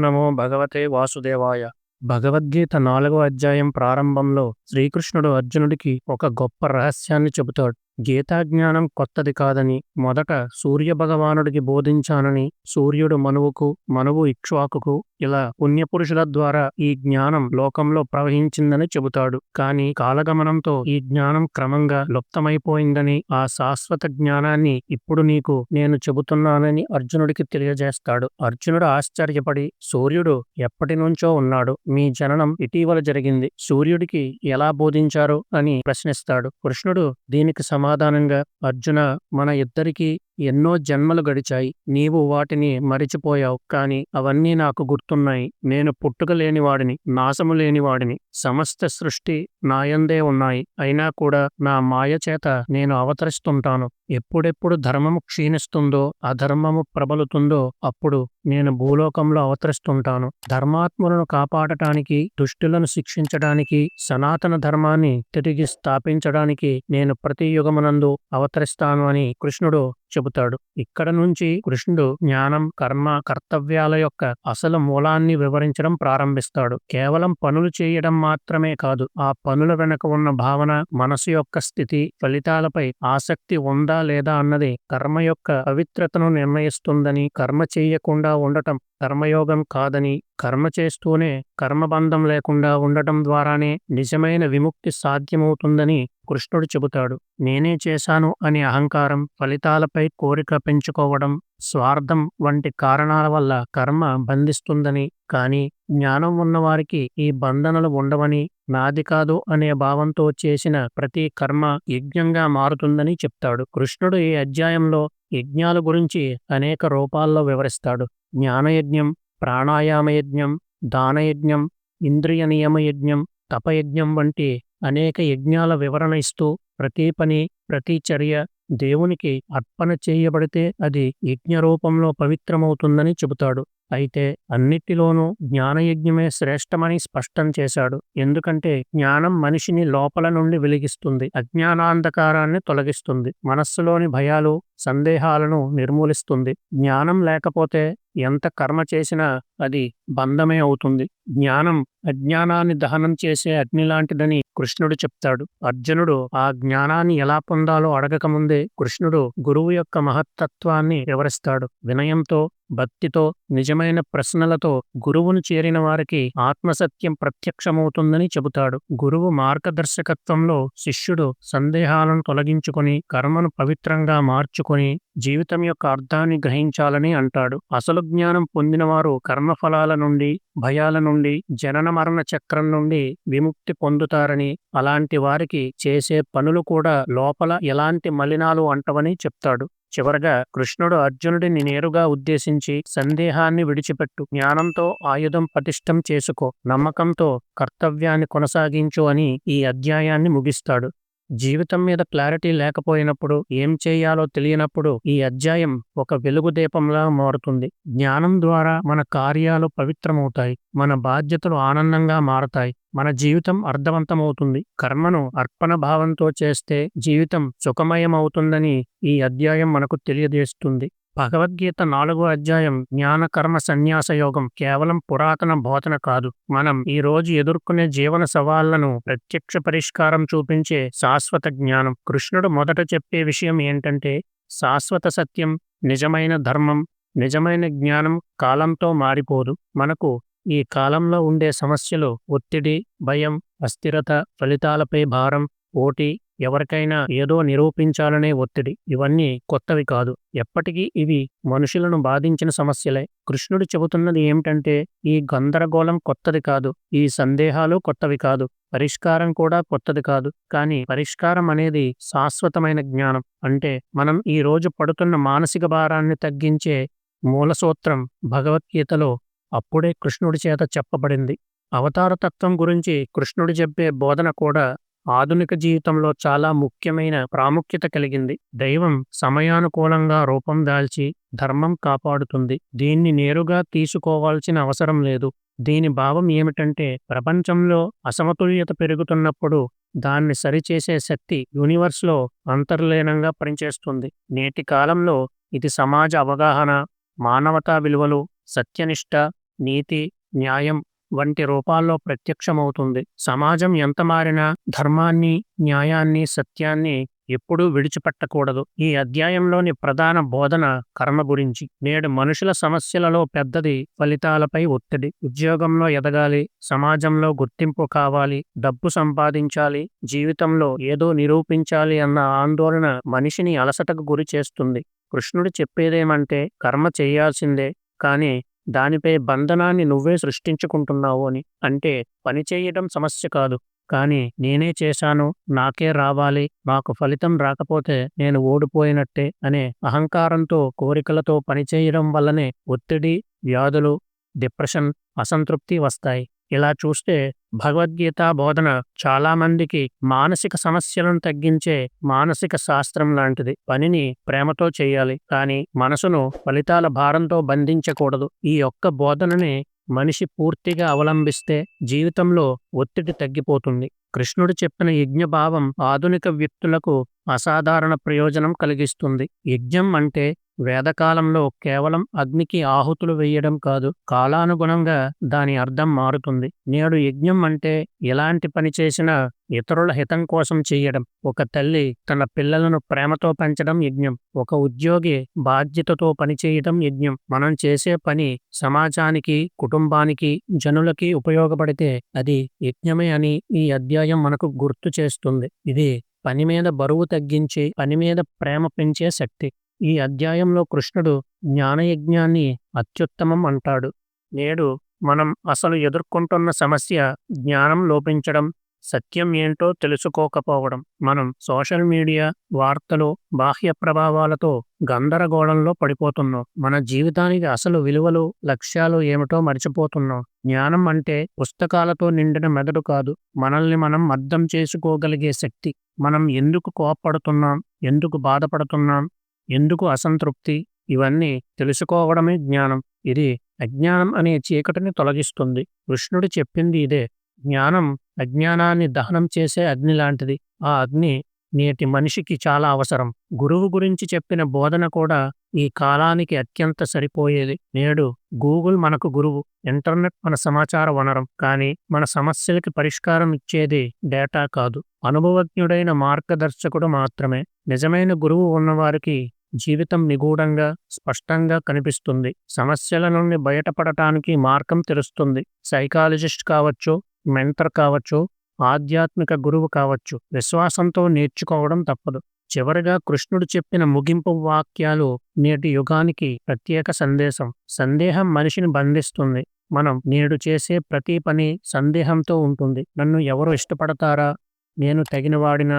నమో భగవతే వాసుదేవాయ. భగవద్గీత నాలుగో అధ్యాయం ప్రారంభంలో శ్రీకృష్ణుడు అర్జునుడికి ఒక గొప్ప రహస్యాన్ని చెబుతాడు. గీతాజ్ఞానం కొత్తది కాదని మొదట సూర్య భగవానుడికి బోధించానని సూర్యుడు మనువుకు మనువు ఇక్ష్వాకుకు ఇలా పుణ్యపురుషుల ద్వారా ఈ జ్ఞానం లోకంలో ప్రవహించిందని చెబుతాడు. కానీ కాలగమనంతో ఈ జ్ఞానం క్రమంగా లుప్తమైపోయిందని ఆ శాశ్వత జ్ఞానాన్ని ఇప్పుడు నీకు నేను చెబుతున్నానని అర్జునుడికి తెలియజేస్తాడు. అర్జునుడు ఆశ్చర్యపడి సూర్యుడు ఎప్పటి నుంచో ఉన్నాడు. మీ జననం ఇటీవల జరిగింది. సూర్యుడికి ఎలా బోధించారు? అని ప్రశ్నిస్తాడు. కృష్ణుడు దీనికి సమాధానంగా అర్జున మన ఇద్దరికీ ఎన్నో జన్మలు గడిచాయి. నీవు వాటిని మరిచిపోయావు. కాని అవన్నీ నాకు గుర్తున్నాయి. నేను పుట్టుక లేనివాడిని నాశము లేనివాడిని సమస్త సృష్టి నాయందే ఉన్నాయి. అయినా కూడా నా మాయ చేత నేను అవతరిస్తుంటాను. ఎప్పుడెప్పుడు ధర్మము క్షీణిస్తుందో అధర్మము ప్రబలుతుందో అప్పుడు నేను భూలోకంలో అవతరిస్తుంటాను. ధర్మాత్ములను కాపాడటానికి దుష్టులను శిక్షించడానికి సనాతన ధర్మాన్ని తిరిగి స్థాపించడానికి నేను ప్రతి యుగమునందు అవతరిస్తాను అని కృష్ణుడు చెబుతాడు ఇక్కడ నుంచి కృష్ణుడు జ్ఞానం కర్మ కర్తవ్యాల యొక్క అసలు మూలాన్ని వివరించడం ప్రారంభిస్తాడు. కేవలం పనులు చేయడం మాత్రమే కాదు ఆ పనుల వెనక ఉన్న భావన మనసు యొక్క స్థితి ఫలితాలపై ఆసక్తి ఉందా లేదా అన్నది కర్మ యొక్క పవిత్రతను నిర్ణయిస్తుందని కర్మ చేయకుండా ఉండటం కర్మయోగం కాదని కర్మ చేస్తూనే కర్మబంధం లేకుండా ఉండటం ద్వారానే నిజమైన విముక్తి సాధ్యమవుతుందని కృష్ణుడు చెబుతాడు. నేనే చేశాను అనే అహంకారం ఫలితాలపై కోరిక పెంచుకోవడం స్వార్థం వంటి కారణాల వల్ల కర్మ బంధిస్తుందని కానీ జ్ఞానం ఉన్నవారికి ఈ బంధనలు ఉండవని నాది కాదు అనే భావంతో చేసిన ప్రతి కర్మ యజ్ఞంగా మారుతుందని చెప్తాడు. కృష్ణుడు ఈ అధ్యాయంలో యజ్ఞాల గురించి అనేక రూపాల్లో వివరిస్తాడు. జ్ఞానయజ్ఞం ప్రాణాయామయజ్ఞం దానయజ్ఞం ఇంద్రియ నియమయజ్ఞం తపయజ్ఞం వంటి అనేక యజ్ఞాల వివరణ ఇస్తూ ప్రతి పని ప్రతి చర్య దేవునికి అర్పణ చేయబడితే అది యజ్ఞ రూపంలో పవిత్రమవుతుందని చెబుతాడు. అయితే అన్నిటిలోనూ జ్ఞానయజ్ఞమే శ్రేష్టమని స్పష్టం చేశాడు. ఎందుకంటే జ్ఞానం మనిషిని లోపల నుండి వెలిగిస్తుంది అజ్ఞానాంధకారాన్ని తొలగిస్తుంది మనస్సులోని భయాలు సందేహాలను నిర్మూలిస్తుంది. జ్ఞానం లేకపోతే ఎంత కర్మ చేసినా అది బంధమే అవుతుంది. జ్ఞానం అజ్ఞానాన్ని దహనం చేసే అగ్ని లాంటిదని కృష్ణుడు చెప్తాడు. అర్జునుడు ఆ జ్ఞానాన్ని ఎలా పొందాలో అడగకముందే కృష్ణుడు గురువు యొక్క మహత్తత్వాన్ని వివరిస్తాడు. వినయంతో భక్తితో నిజమైన ప్రశ్నలతో గురువును చేరిన వారికి ఆత్మసత్యం ప్రత్యక్షమవుతుందని చెబుతాడు. గురువు మార్గదర్శకత్వంలో శిష్యుడు సందేహాలను తొలగించుకొని కర్మను పవిత్రంగా మార్చుకొని జీవితం యొక్క అర్థాన్ని గ్రహించాలని అంటాడు. అసలు జ్ఞానం పొందినవారు కర్మఫలాల నుండి భయాల నుండి జనన మరణ చక్రం నుండి విముక్తి పొందుతారని అలాంటి వారికి చేసే పనులు కూడా లోపల ఎలాంటి మలినాలు అంటవని చెప్తాడు. చివరగా కృష్ణుడు అర్జునుడిని నేరుగా ఉద్దేశించి సందేహాన్ని విడిచిపెట్టు. జ్ఞానంతో ఆయుధం పటిష్టం చేసుకో. నమ్మకంతో కర్తవ్యాన్ని కొనసాగించు అని ఈ అధ్యాయాన్ని ముగిస్తాడు. జీవితం మీద క్లారిటీ లేకపోయినప్పుడు ఏం చేయాలో తెలియనప్పుడు ఈ అధ్యాయం ఒక వెలుగు దీపంలా మారుతుంది. జ్ఞానం ద్వారా మన కార్యాలు పవిత్రమవుతాయి. మన బాధ్యతలు ఆనందంగా మారతాయి. మన జీవితం అర్థవంతమవుతుంది. కర్మను అర్పణ భావంతో చేస్తే జీవితం సుఖమయమవుతుందని ఈ అధ్యాయం మనకు తెలియజేస్తుంది. భగవద్గీత నాలుగో అధ్యాయం జ్ఞాన కర్మ సన్యాస యోగం కేవలం పురాతన బోధన కాదు. మనం ఈ రోజు ఎదుర్కొనే జీవన సవాళ్ళను ప్రత్యక్ష పరిష్కారం చూపించే శాశ్వత జ్ఞానం. కృష్ణుడు మొదట చెప్పే విషయం ఏంటంటే శాశ్వత సత్యం నిజమైన ధర్మం నిజమైన జ్ఞానం కాలంతో మారిపోదు. మనకు ఈ కాలంలో ఉండే సమస్యలు ఒత్తిడి భయం అస్థిరత ఫలితాలపై భారం పోటీ ఎవరికైనా ఏదో నిరూపించాలనే ఒత్తిడి ఇవన్నీ కొత్తవి కాదు. ఎప్పటికీ ఇవి మనుషులను బాధించిన సమస్యలే. కృష్ణుడు చెబుతున్నది ఏమిటంటే ఈ గందరగోళం కొత్తది కాదు. ఈ సందేహాలు కొత్తవి కాదు. పరిష్కారం కూడా కొత్తది కాదు. కానీ పరిష్కారం అనేది శాశ్వతమైన జ్ఞానం. అంటే మనం ఈ రోజు పడుతున్న మానసిక భారాన్ని తగ్గించే మూలసూత్రం భగవద్గీతలో అప్పుడే కృష్ణుడి చేత చెప్పబడింది. అవతారతత్వం గురించి కృష్ణుడు చెప్పే బోధన కూడా ఆధునిక జీవితంలో చాలా ముఖ్యమైన ప్రాముఖ్యత కలిగింది. దైవం సమయానుకూలంగా రూపం దాల్చి ధర్మం కాపాడుతుంది. దీన్ని నేరుగా తీసుకోవాల్సిన అవసరం లేదు. దీని భావం ఏమిటంటే ప్రపంచంలో అసమతుల్యత పెరుగుతున్నప్పుడు దాన్ని సరిచేసే శక్తి యూనివర్స్లో అంతర్లీనంగా పనిచేస్తుంది. నేటి కాలంలో ఇది సమాజ అవగాహన మానవతా విలువలు సత్యనిష్ట నీతి న్యాయం వంటి రూపాల్లో ప్రత్యక్షమవుతుంది. సమాజం ఎంత మారినా ధర్మాన్ని న్యాయాన్ని సత్యాన్ని ఎప్పుడూ విడిచిపెట్టకూడదు. ఈ అధ్యాయంలోని ప్రధాన బోధన కర్మ గురించి. నేడు మనుషుల సమస్యలలో పెద్దది ఫలితాలపై ఒత్తిడి. ఉద్యోగంలో ఎదగాలి సమాజంలో గుర్తింపు కావాలి డబ్బు సంపాదించాలి జీవితంలో ఏదో నిరూపించాలి అన్న ఆందోళన మనిషిని అలసటకు గురి చేస్తుంది. కృష్ణుడు చెప్పేదేమంటే కర్మ చేయాల్సిందే కానీ దానిపై బంధనాన్ని నువ్వే సృష్టించుకుంటున్నావు అని. అంటే పని చేయడం సమస్య కాదు. కానీ నేనే చేశాను నాకే రావాలి నాకు ఫలితం రాకపోతే నేను ఓడిపోయినట్టే అనే అహంకారంతో కోరికలతో పనిచేయడం వల్లనే ఒత్తిడి వ్యాధులు డిప్రెషన్ అసంతృప్తి వస్తాయి. ఇలా చూస్తే భగవద్గీత బోధన చాలా మందికి మానసిక సమస్యలను తగ్గించే మానసిక శాస్త్రం లాంటిది. పనిని ప్రేమతో చేయాలి. కానీ మనసును ఫలితాల భారంతో బంధించకూడదు. ఈ యొక్క బోధనని మనిషి పూర్తిగా అవలంబిస్తే జీవితంలో ఒత్తిడి తగ్గిపోతుంది. కృష్ణుడు చెప్పిన యజ్ఞభావం ఆధునిక వ్యక్తులకు అసాధారణ ప్రయోజనం కలిగిస్తుంది. యజ్ఞం అంటే వేదకాలంలో కేవలం అగ్నికి ఆహుతులు వేయడం కాదు కాలానుగుణంగా దాని అర్థం మారుతుంది. నేడు యజ్ఞం అంటే ఎలాంటి పని చేసినా ఇతరుల హితం కోసం చేయడం. ఒక తల్లి తన పిల్లలను ప్రేమతో పెంచడం యజ్ఞం. ఒక ఉద్యోగి బాధ్యతతో పనిచేయడం యజ్ఞం. మనం చేసే పని సమాజానికి కుటుంబానికి జనులకి ఉపయోగపడితే అది యజ్ఞమే అని ఈ అధ్యాయం మనకు గుర్తు చేస్తుంది. ఇది పని మీద బరువు తగ్గించి పని మీద ప్రేమ పెంచే శక్తి. ఈ అధ్యాయంలో కృష్ణుడు జ్ఞానయజ్ఞాన్ని అత్యుత్తమం అంటాడు. నేడు మనం అసలు ఎదుర్కొంటున్న సమస్య జ్ఞానం లోపించడం సత్యం ఏంటో తెలుసుకోకపోవడం. మనం సోషల్ మీడియా వార్తలు బాహ్య ప్రభావాలతో గందరగోళంలో పడిపోతున్నాం. మన జీవితానికి అసలు విలువలు లక్ష్యాలు ఏమిటో మర్చిపోతున్నాం. జ్ఞానం అంటే పుస్తకాలతో నిండిన మెదడు కాదు. మనల్ని మనం అర్థం చేసుకోగలిగే శక్తి. మనం ఎందుకు కోప్పడుతున్నాం? ఎందుకు బాధపడుతున్నాం? ఎందుకు అసంతృప్తి? ఇవన్నీ తెలుసుకోవడమే జ్ఞానం. ఇది అజ్ఞానం అనే చీకటిని తొలగిస్తుంది. కృష్ణుడు చెప్పింది ఇదే. జ్ఞానం అజ్ఞానాన్ని దహనం చేసే అగ్ని లాంటిది. ఆ అగ్ని నేటి మనిషికి చాలా అవసరం. గురువు గురించి చెప్పిన బోధన కూడా ఈ కాలానికి అత్యంత సరిపోయేది. నేడు గూగుల్ మనకు గురువు ఇంటర్నెట్ మన సమాచార వనరం. కానీ మన సమస్యలకి పరిష్కారం ఇచ్చేది డేటా కాదు. అనుభవజ్ఞుడైన మార్గదర్శకుడు మాత్రమే. నిజమైన గురువు ఉన్నవారికి జీవితం నిగూఢంగా స్పష్టంగా కనిపిస్తుంది. సమస్యల నుండి బయటపడటానికి మార్గం తెలుస్తుంది సైకాలజిస్ట్ కావచ్చు మెంటర్ కావచ్చు ఆధ్యాత్మిక గురువు కావచ్చు విశ్వాసంతో నేర్చుకోవడం తప్పదు. చివరిగా కృష్ణుడు చెప్పిన ముగింపు వాక్యాలు నేటి యుగానికి ప్రత్యేక సందేశం. సందేహం మనిషిని బంధిస్తుంది. మనం నేడు చేసే ప్రతి పని సందేహంతో ఉంటుంది. నన్ను ఎవరు ఇష్టపడతారా? నేను తగినవాడినా?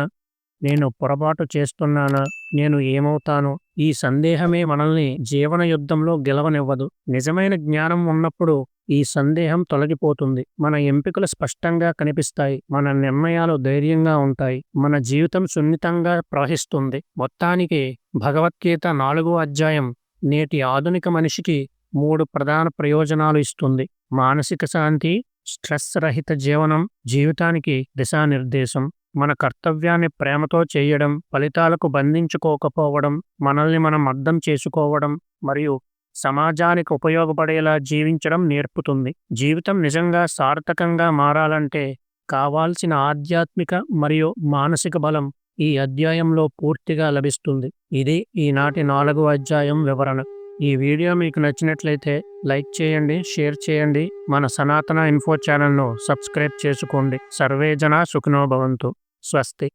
నేను పొరపాటు చేస్తున్నానా? నేను ఏమవుతాను? ఈ సందేహమే మనల్ని జీవన యుద్ధంలో గెలవనివ్వదు. నిజమైన జ్ఞానం ఉన్నప్పుడు ఈ సందేహం తొలగిపోతుంది. మన ఎంపికలు స్పష్టంగా కనిపిస్తాయి. మన నిర్ణయాలు ధైర్యంగా ఉంటాయి. మన జీవితం సున్నితంగా ప్రవహిస్తుంది. మొత్తానికి భగవద్గీత నాలుగో అధ్యాయం నేటి ఆధునిక మనిషికి మూడు ప్రధాన ప్రయోజనాలు ఇస్తుంది. మానసిక శాంతి స్ట్రెస్ రహిత జీవనం జీవితానికి దిశానిర్దేశం. మన కర్తవ్యాన్ని ప్రేమతో చేయడం ఫలితాలకు బంధించుకోకపోవడం మనల్ని మనం అర్థం చేసుకోవడం మరియు సమాజానికి ఉపయోగపడేలా జీవించడం నేర్పుతుంది. జీవితం నిజంగా సార్థకంగా మారాలంటే కావాల్సిన ఆధ్యాత్మిక మరియు మానసిక బలం ఈ అధ్యాయంలో పూర్తిగా లభిస్తుంది. ఇది ఈనాటి నాలుగో అధ్యాయం వివరణ. ఈ వీడియో మీకు నచ్చినట్లయితే లైక్ చేయండి షేర్ చేయండి. మన సనాతన ఇన్ఫో ఛానల్ను సబ్స్క్రైబ్ చేసుకోండి. సర్వేజన సుఖినో భవంతు. స్వస్తి.